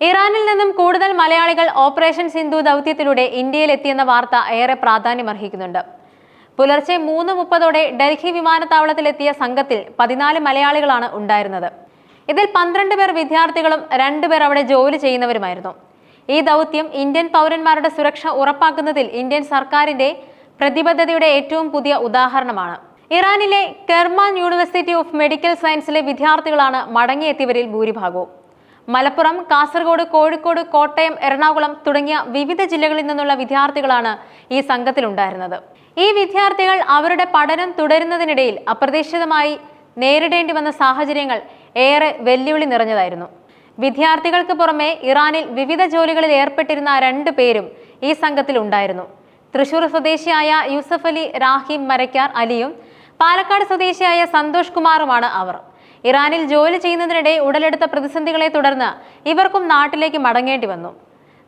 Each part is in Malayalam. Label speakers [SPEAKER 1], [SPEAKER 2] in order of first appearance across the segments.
[SPEAKER 1] ഇറാനിൽ നിന്നും കൂടുതൽ മലയാളികൾ ഓപ്പറേഷൻ സിന്ധു ദൗത്യത്തിലൂടെ ഇന്ത്യയിൽ എത്തിയെന്ന വാർത്ത ഏറെ പ്രാധാന്യമർഹിക്കുന്നുണ്ട്. പുലർച്ചെ മൂന്ന് മുപ്പതോടെ ഡൽഹി വിമാനത്താവളത്തിലെത്തിയ സംഘത്തിൽ പതിനാല് മലയാളികളാണ് ഉണ്ടായിരുന്നത്. ഇതിൽ പന്ത്രണ്ട് പേർ വിദ്യാർത്ഥികളും രണ്ടുപേർ അവിടെ ജോലി ചെയ്യുന്നവരുമായിരുന്നു. ഈ ദൗത്യം ഇന്ത്യൻ പൗരന്മാരുടെ സുരക്ഷ ഉറപ്പാക്കുന്നതിൽ ഇന്ത്യൻ സർക്കാരിന്റെ പ്രതിബദ്ധതയുടെ ഏറ്റവും പുതിയ ഉദാഹരണമാണ്. ഇറാനിലെ കെർമാൻ യൂണിവേഴ്സിറ്റി ഓഫ് മെഡിക്കൽ സയൻസിലെ വിദ്യാർത്ഥികളാണ് മടങ്ങിയെത്തിയവരിൽ ഭൂരിഭാഗവും. മലപ്പുറം കാസർഗോഡ് കോഴിക്കോട് കോട്ടയം എറണാകുളം തുടങ്ങിയ വിവിധ ജില്ലകളിൽ നിന്നുള്ള വിദ്യാർത്ഥികളാണ് ഈ സംഘത്തിലുണ്ടായിരുന്നത്. ഈ വിദ്യാർത്ഥികൾ അവരുടെ പഠനം തുടരുന്നതിനിടയിൽ അപ്രതീക്ഷിതമായി നേരിടേണ്ടി വന്ന സാഹചര്യങ്ങൾ ഏറെ വെല്ലുവിളി നിറഞ്ഞതായിരുന്നു. വിദ്യാർത്ഥികൾക്ക് പുറമെ ഇറാനിൽ വിവിധ ജോലികളിൽ ഏർപ്പെട്ടിരുന്ന രണ്ടു പേരും ഈ സംഘത്തിൽ ഉണ്ടായിരുന്നു തൃശൂർ സ്വദേശിയായ യൂസഫ് അലി റാഹിം മരക്കാർ അലിയും പാലക്കാട് സ്വദേശിയായ സന്തോഷ് കുമാറുമാണ് അവർ. ഇറാനിൽ ജോലി ചെയ്യുന്നതിനിടെ ഉടലെടുത്ത പ്രതിസന്ധികളെ തുടർന്ന് ഇവർക്കും നാട്ടിലേക്ക് മടങ്ങേണ്ടി വന്നു.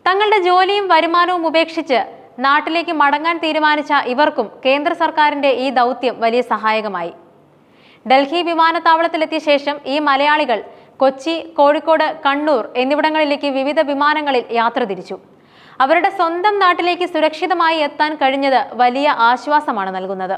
[SPEAKER 1] തങ്ങളുടെ ജോലിയും വരുമാനവും ഉപേക്ഷിച്ച് നാട്ടിലേക്ക് മടങ്ങാൻ തീരുമാനിച്ച ഇവർക്കും കേന്ദ്ര സർക്കാരിന്റെ ഈ ദൗത്യം വലിയ സഹായകമായി. ഡൽഹി വിമാനത്താവളത്തിലെത്തിയ ശേഷം ഈ മലയാളികൾ കൊച്ചി കോഴിക്കോട് കണ്ണൂർ എന്നിവിടങ്ങളിലേക്ക് വിവിധ വിമാനങ്ങളിൽ യാത്ര തിരിച്ചു. അവരുടെ സ്വന്തം നാട്ടിലേക്ക് സുരക്ഷിതമായി എത്താൻ കഴിഞ്ഞത് വലിയ ആശ്വാസമാണ് നൽകുന്നത്.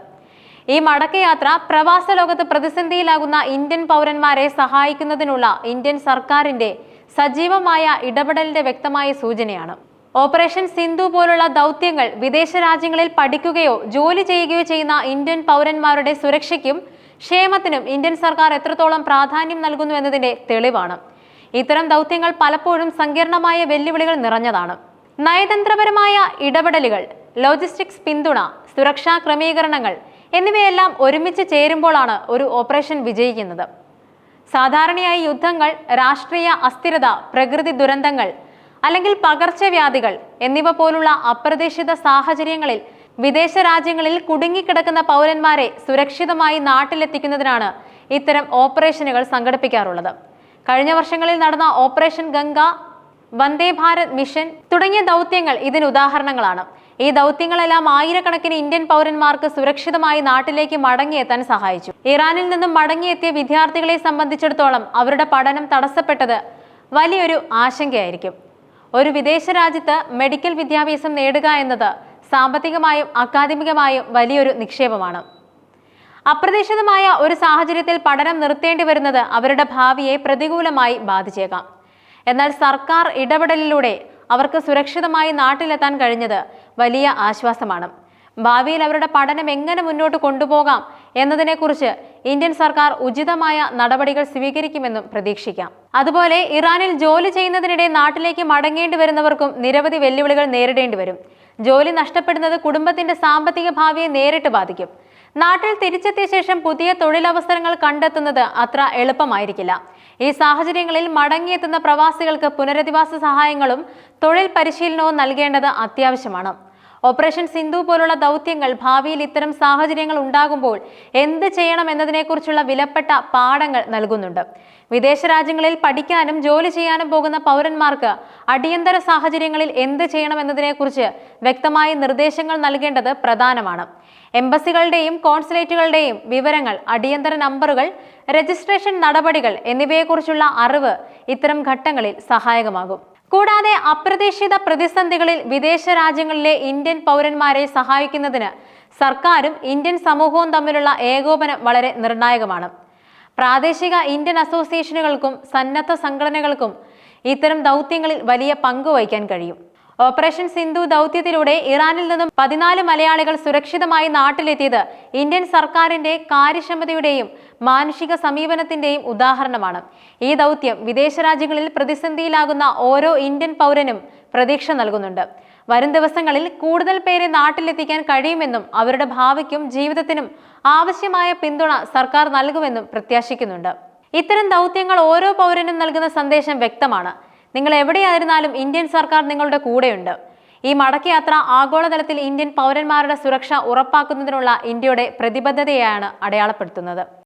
[SPEAKER 1] ഈ മടക്കയാത്ര പ്രവാസ ലോകത്ത് പ്രതിസന്ധിയിലാകുന്ന ഇന്ത്യൻ പൗരന്മാരെ സഹായിക്കുന്നതിനുള്ള ഇന്ത്യൻ സർക്കാരിന്റെ സജീവമായ ഇടപെടലിന്റെ വ്യക്തമായ സൂചനയാണ്. ഓപ്പറേഷൻ സിന്ധു പോലുള്ള ദൗത്യങ്ങൾ വിദേശ രാജ്യങ്ങളിൽ പഠിക്കുകയോ ജോലി ചെയ്യുകയോ ചെയ്യുന്ന ഇന്ത്യൻ പൗരന്മാരുടെ സുരക്ഷയ്ക്കും ക്ഷേമത്തിനും ഇന്ത്യൻ സർക്കാർ എത്രത്തോളം പ്രാധാന്യം നൽകുന്നു എന്നതിന്റെ തെളിവാണ്. ഇത്തരം ദൗത്യങ്ങൾ പലപ്പോഴും സങ്കീർണമായ വെല്ലുവിളികൾ നിറഞ്ഞതാണ്. നയതന്ത്രപരമായ ഇടപെടലുകൾ ലോജിസ്റ്റിക്സ് പിന്തുണ സുരക്ഷാ ക്രമീകരണങ്ങൾ എന്നിവയെല്ലാം ഒരുമിച്ച് ചേരുമ്പോഴാണ് ഒരു ഓപ്പറേഷൻ വിജയിക്കുന്നത്. സാധാരണയായി യുദ്ധങ്ങൾ രാഷ്ട്രീയ അസ്ഥിരത പ്രകൃതി ദുരന്തങ്ങൾ അല്ലെങ്കിൽ പകർച്ചവ്യാധികൾ എന്നിവ പോലുള്ള അപ്രതീക്ഷിത സാഹചര്യങ്ങളിൽ വിദേശ രാജ്യങ്ങളിൽ കുടുങ്ങിക്കിടക്കുന്ന പൗരന്മാരെ സുരക്ഷിതമായി നാട്ടിലെത്തിക്കുന്നതിനാണ് ഇത്തരം ഓപ്പറേഷനുകൾ സംഘടിപ്പിക്കാറുള്ളത്. കഴിഞ്ഞ വർഷങ്ങളിൽ നടന്ന ഓപ്പറേഷൻ ഗംഗ വന്ദേ ഭാരത് മിഷൻ തുടങ്ങിയ ദൗത്യങ്ങൾ ഇതിന് ഉദാഹരണങ്ങളാണ്. ഈ ദൗത്യങ്ങളെല്ലാം ആയിരക്കണക്കിന് ഇന്ത്യൻ പൗരന്മാർക്ക് സുരക്ഷിതമായി നാട്ടിലേക്ക് മടങ്ങിയെത്താൻ സഹായിച്ചു. ഇറാനിൽ നിന്നും മടങ്ങിയെത്തിയ വിദ്യാർത്ഥികളെ സംബന്ധിച്ചിടത്തോളം അവരുടെ പഠനം തടസ്സപ്പെട്ടത് വലിയൊരു ആശങ്കയായിരിക്കും. ഒരു വിദേശ രാജ്യത്ത് മെഡിക്കൽ വിദ്യാഭ്യാസം നേടുക എന്നത് സാമ്പത്തികമായും അക്കാദമികമായും വലിയൊരു നിക്ഷേപമാണ്. അപ്രതീക്ഷിതമായ ഒരു സാഹചര്യത്തിൽ പഠനം നിർത്തേണ്ടി വരുന്നത് അവരുടെ ഭാവിയെ പ്രതികൂലമായി ബാധിച്ചേക്കാം. എന്നാൽ സർക്കാർ ഇടപെടലിലൂടെ അവർക്ക് സുരക്ഷിതമായി നാട്ടിലെത്താൻ കഴിഞ്ഞത് വലിയ ആശ്വാസമാണ്. ഭാവിയിൽ അവരുടെ പഠനം എങ്ങനെ മുന്നോട്ട് കൊണ്ടുപോകാം എന്നതിനെക്കുറിച്ച് ഇന്ത്യൻ സർക്കാർ ഉചിതമായ നടപടികൾ സ്വീകരിക്കുമെന്നും പ്രതീക്ഷിക്കാം. അതുപോലെ ഇറാനിൽ ജോലി ചെയ്യുന്നതിനിടെ നാട്ടിലേക്ക് മടങ്ങേണ്ടി വരുന്നവർക്കും നിരവധി വെല്ലുവിളികൾ നേരിടേണ്ടി വരും. ജോലി നഷ്ടപ്പെടുന്നത് കുടുംബത്തിന്റെ സാമ്പത്തിക ഭാവിയെ നേരിട്ട് ബാധിക്കും. നാട്ടിൽ തിരിച്ചെത്തിയ ശേഷം പുതിയ തൊഴിലവസരങ്ങൾ കണ്ടെത്തുന്നത് അത്ര എളുപ്പമായിരിക്കില്ല. ഈ സാഹചര്യങ്ങളിൽ മടങ്ങിയെത്തുന്ന പ്രവാസികൾക്ക് പുനരധിവാസ സഹായങ്ങളും തൊഴിൽ പരിശീലനവും നൽകേണ്ടത് അത്യാവശ്യമാണ്. ഓപ്പറേഷൻ സിന്ധു പോലുള്ള ദൗത്യങ്ങൾ ഭാവിയിൽ ഇത്തരം സാഹചര്യങ്ങൾ ഉണ്ടാകുമ്പോൾ എന്ത് ചെയ്യണം എന്നതിനെക്കുറിച്ചുള്ള വിലപ്പെട്ട പാഠങ്ങൾ നൽകുന്നുണ്ട്. വിദേശ രാജ്യങ്ങളിൽ പഠിക്കാനും ജോലി ചെയ്യാനും പോകുന്ന പൗരന്മാർക്ക് അടിയന്തര സാഹചര്യങ്ങളിൽ എന്ത് ചെയ്യണം എന്നതിനെക്കുറിച്ച് വ്യക്തമായ നിർദ്ദേശങ്ങൾ നൽകേണ്ടത് പ്രധാനമാണ്. എംബസികളുടെയും കോൺസുലേറ്റുകളുടെയും വിവരങ്ങൾ അടിയന്തര നമ്പറുകൾ രജിസ്ട്രേഷൻ നടപടികൾ എന്നിവയെക്കുറിച്ചുള്ള അറിവ് ഇത്തരം ഘട്ടങ്ങളിൽ സഹായകമാകും. കൂടാതെ അപ്രതീക്ഷിത പ്രതിസന്ധികളിൽ വിദേശ രാജ്യങ്ങളിലെ ഇന്ത്യൻ പൗരന്മാരെ സഹായിക്കുന്നതിന് സർക്കാരും ഇന്ത്യൻ സമൂഹവും തമ്മിലുള്ള ഏകോപനം വളരെ നിർണായകമാണ്. പ്രാദേശിക ഇന്ത്യൻ അസോസിയേഷനുകൾക്കും സന്നദ്ധ സംഘടനകൾക്കും ഇത്തരം ദൗത്യങ്ങളിൽ വലിയ പങ്ക് വഹിക്കാൻ കഴിയും. ഓപ്പറേഷൻ സിന്ധു ദൗത്യത്തിലൂടെ ഇറാനിൽ നിന്നും പതിനാല് മലയാളികൾ സുരക്ഷിതമായി നാട്ടിലെത്തിയത് ഇന്ത്യൻ സർക്കാരിന്റെ കാര്യക്ഷമതയുടെയും മാനുഷിക സമീപനത്തിന്റെയും ഉദാഹരണമാണ്. ഈ ദൗത്യം വിദേശ രാജ്യങ്ങളിൽ പ്രതിസന്ധിയിലാകുന്ന ഓരോ ഇന്ത്യൻ പൗരനും പ്രതീക്ഷ നൽകുന്നുണ്ട്. വരും ദിവസങ്ങളിൽ കൂടുതൽ പേരെ നാട്ടിലെത്തിക്കാൻ കഴിയുമെന്നും അവരുടെ ഭാവിക്കും ജീവിതത്തിനും ആവശ്യമായ പിന്തുണ സർക്കാർ നൽകുമെന്നും പ്രത്യാശിക്കുന്നുണ്ട്. ഇത്തരം ദൗത്യങ്ങൾ ഓരോ പൗരനും നൽകുന്ന സന്ദേശം വ്യക്തമാണ്. നിങ്ങൾ എവിടെയായിരുന്നാലും ഇന്ത്യൻ സർക്കാർ നിങ്ങളുടെ കൂടെയുണ്ട്. ഈ മടക്കയാത്ര ആഗോളതലത്തിൽ ഇന്ത്യൻ പൗരന്മാരുടെ സുരക്ഷ ഉറപ്പാക്കുന്നതിനുള്ള ഇന്ത്യയുടെ പ്രതിബദ്ധതയാണ് അടയാളപ്പെടുത്തുന്നത്.